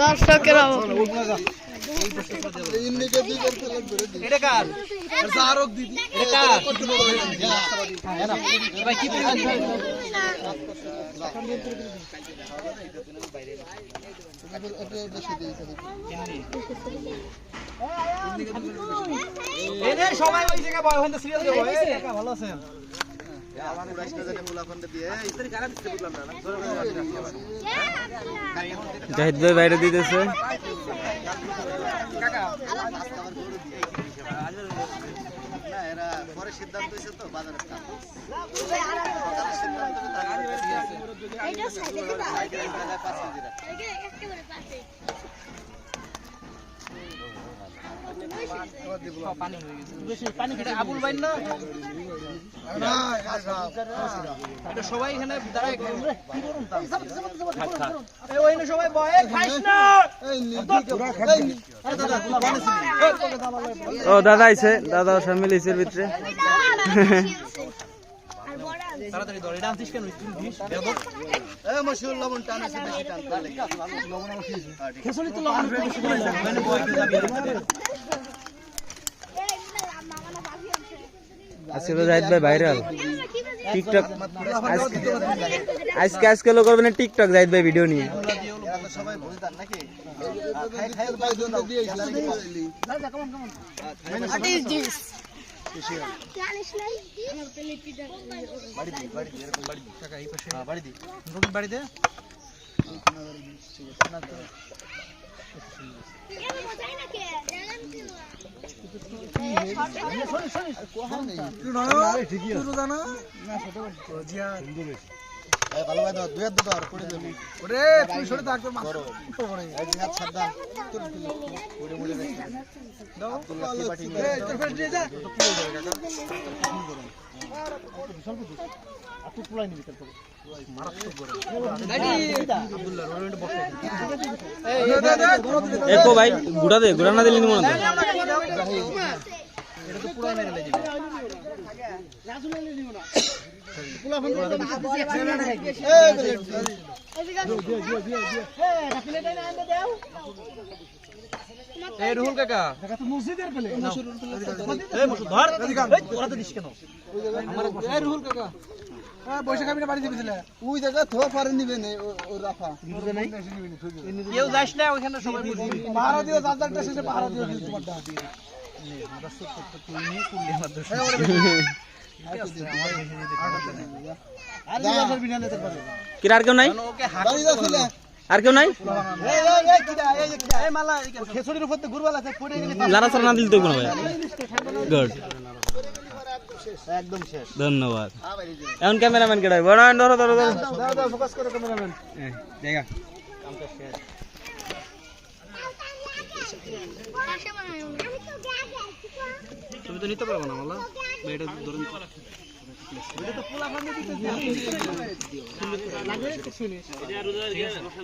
দর্শকেরা এটা কার? এটা কার? ভাই কি এই যে সবাই ওই জায়গায় ভালো আছেন? জাহিদ ভাই বাইরে দিতেছে। খেতে আবুল বাইন না? এটা সবাই এখানে দাঁড়ায় এই ওইখানে সবাই বয় খাইস না! ও দাদা আইছে। দাদা সব মিলিছের ভিতরে। তাড়াতাড়ি ধর এটা কেন? তুই দিস। খেসলি তো লবণ বেশি করে মানে বয় কে যাবি আজকে তো জাহিদ ভাই ভাইরাল টিকটক আজকে আজকে লোক করবে না টিকটক জাহিদ ভাই ভিডিও নিয়ে। What ভাই গুড়া দে গুড়া না দিলে নিমো না এটা তো পুরো মেরে লেগে যাবে এই রুহুল কাকা। এই মুসুদ ধর। ওরা তো দিস কেন? এই রুহুল কাকা। বসে খাবি না বাড়ি দিবি ওই জায়গা থোয়া পারে নিবে না ও রাফা। কেউ যাস না ওইখানে সবাই বুঝবি পাহারা দিও যার যারটা শেষে পাহারা দিও তোমারটা আর যাবার বিনা নিতে পারে। কি আর কেউ নাই? আর কেউ নাই? এই এই এই কিডা এই যে কিডা এই মালা খেসুরির উপর গুরবালা আছে লারা সারা না দিলে তো গুড একদম শেষ। ধন্যবাদ। এখন ক্যামেরাম্যান কেডাই বড় ধরো ধরো ধরো। দাও দাও ফোকাস করো ক্যামেরাম্যান। জায়গা। তুমি তো নিতে পারব না মালা। এটা ধরুন